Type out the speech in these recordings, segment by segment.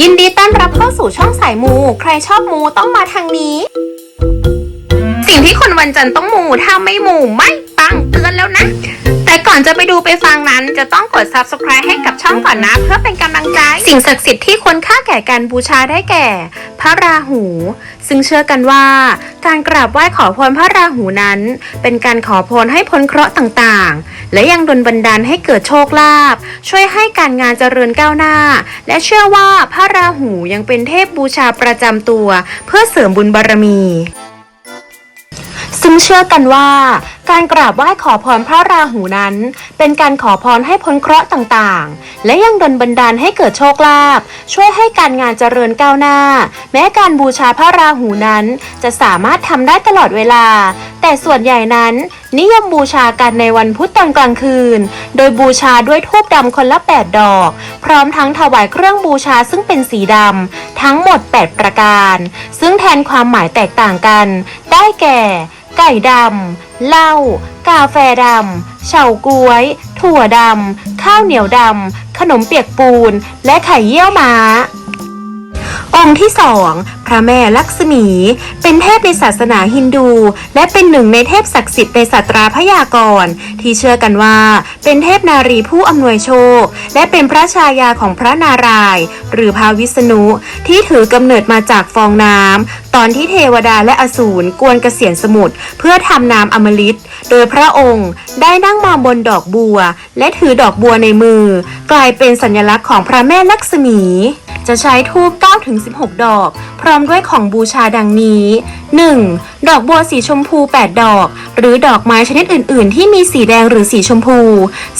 ยินดีต้อนรับเข้าสู่ช่องสายมู ใครชอบมูต้องมาทางนี้ สิ่งที่คนวันจันทร์ต้องมู ถ้าไม่มูไม่ปังเตือนแล้วนะ ก่อนจะไปดูไปฟังนั้น จะต้องกด subscribe ให้กับช่องก่อนนะ เพื่อเป็นกำลังใจ สิ่งศักดิ์สิทธิ์ที่ควรค่าแก่การบูชาได้แก่ พระราหู ซึ่งเชื่อกันว่า การกราบไหว้ขอพรพระราหูนั้น เป็นการขอพรให้พ้นเคราะห์ต่างๆ และยังดลบันดาลให้เกิดโชคลาภช่วยให้การงานเจริญก้าวหน้า และเชื่อว่าพระราหูยังเป็นเทพบูชาประจำตัว เพื่อเสริมบุญบารมี ซึ่งเชื่อกันว่า การกราบไหว้ขอพรพระราหูนั้น เป็นการขอพรให้พ้นเคราะห์ต่างๆ และยังดลบันดาลให้เกิดโชคลาภช่วยให้การงานเจริญก้าวหน้า แม้การบูชาพระราหูนั้น จะสามารถทำได้ตลอดเวลา แต่ส่วนใหญ่นั้น นิยมบูชากันในวันพุธตอนกลางคืน โดยบูชาด้วยทูบดำคนละ 8 ดอก พร้อมทั้งถวายเครื่องบูชาซึ่งเป็นสีดำทั้งหมด 8 ประการ ซึ่งแทนความหมายแตกต่างกัน ได้แก่ ไก่ดำ เหล้า กาแฟดำ เฉาก๊วย ถั่วดำ ข้าวเหนียวดำ ขนมเปียกปูน และไข่เยี่ยวม้า องค์ที่สองพระแม่ลักษมี เป็นเทพในศาสนาฮินดู และเป็นหนึ่งในเทพศักดิ์สิทธิ์ในศาสตราพยากรณ์ที่เชื่อกันว่า เป็นเทพนารีผู้อำนวยโชค และเป็นพระชายาของพระนารายณ์หรือพระวิษณุ ที่ถือกำเนิดมาจากฟองน้ำตอนที่เทวดาและอสูรกวนเกษียณสมุทรเพื่อทำน้ำอมฤตโดยพระองค์ได้นั่งมาบนดอกบัว และถือดอกบัวในมือ กลายเป็นสัญลักษณ์ของพระแม่ลักษมี จะใช้ทูบ9-16 ดอก พร้อมด้วยของบูชาดังนี้ 1. ดอกบัวสีชมพู 8 ดอก หรือดอกไม้ชนิดอื่น ๆ ที่มีสีแดงหรือสีชมพู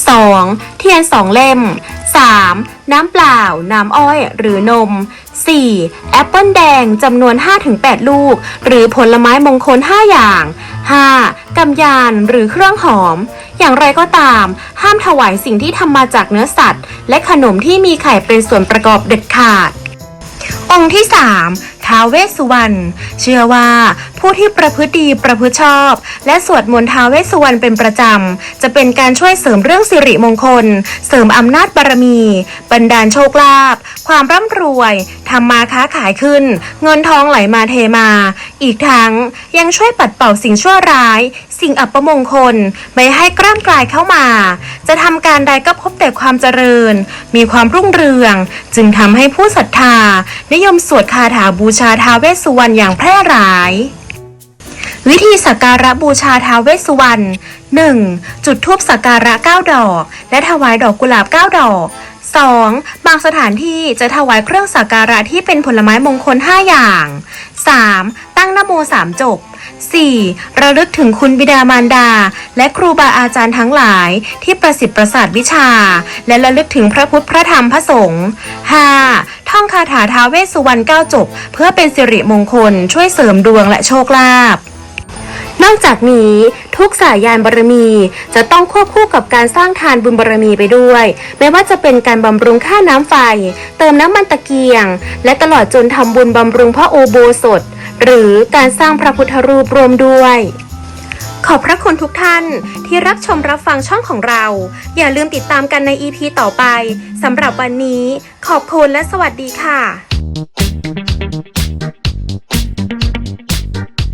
2. เทียน 2 เล่ม 3. น้ำเปล่า น้ำอ้อย หรือนม 4. แอปเปิลแดงจำนวน 5-8 ลูก หรือผลไม้มงคล 5 อย่าง 5. ำยานหรือเครื่องหอม อย่างไรก็ตาม ห้ามถวายสิ่งที่ทำมาจากเนื้อสัตว์ และขนมที่มีไข่เป็นส่วนประกอบเด็ดขาด องค์ที่ 3ท้าวเวสสุวรรณเชื่อว่าผู้ที่ประพฤติดีประพฤติชอบ และสวดมนต์ท้าวเวสสุวรรณเป็นประจำ จะเป็นการช่วยเสริมเรื่องสิริมงคล เสริมอำนาจบารมีบันดาลโชคลาภ ความร่ำรวยทำมาค้าขายขึ้น เงินทองไหลมาเทมา อีกทั้งยังช่วยปัดเป่าสิ่งชั่วร้าย สิ่งอัปมงคล ไม่ให้กล้ามกลายเข้ามา จะทำการใดก็พบแต่ความเจริญ มีความรุ่งเรือง จึงทำให้ผู้ศรัทธา นิยมสวดคาถาบูชาท้าเวสสุวรรณอย่างแพร่หลายวิธีสักการะบูชาท้าวเวสสุวรรณ 1. จุดธูปสักการะ 9 ดอก และถวายดอกกุหลาบ 9 ดอก 2. บางสถานที่จะถวายเครื่องสักการะที่เป็นผลไม้มงคล 5 อย่าง 3. ตั้งนโม3จบ 4. ระลึกถึงคุณบิดามารดา และครูบาอาจารย์ทั้งหลายที่ประสิทธิ์ประสาทวิชา และระลึกถึงพระพุทธพระธรรมพระสงฆ์ 5. ท่องคาถาท้าวเวสสุวรรณ9จบ เพื่อเป็นสิริมงคลช่วยเสริมดวงและโชคลาภ อกจากนี้ทุกสายยานบารมี จะต้องควบคู่กับการสร้างทานบุญบารมีไปด้วย ไม่ว่าจะเป็นการบำรุงค่าน้ำไฟ เติมน้ำมันตะเกียง และตลอดจนทำบุญบำรุงพระโอโบสถ หรือการสร้างพระพุทธรูปรวมด้วยขอบพระคุณทุกท่านที่รับชมรับฟังช่องของเรา อย่าลืมติดตามกันใน EP ต่อไปสำหรับวันนี้ ขอบคุณและสวัสดีค่ะ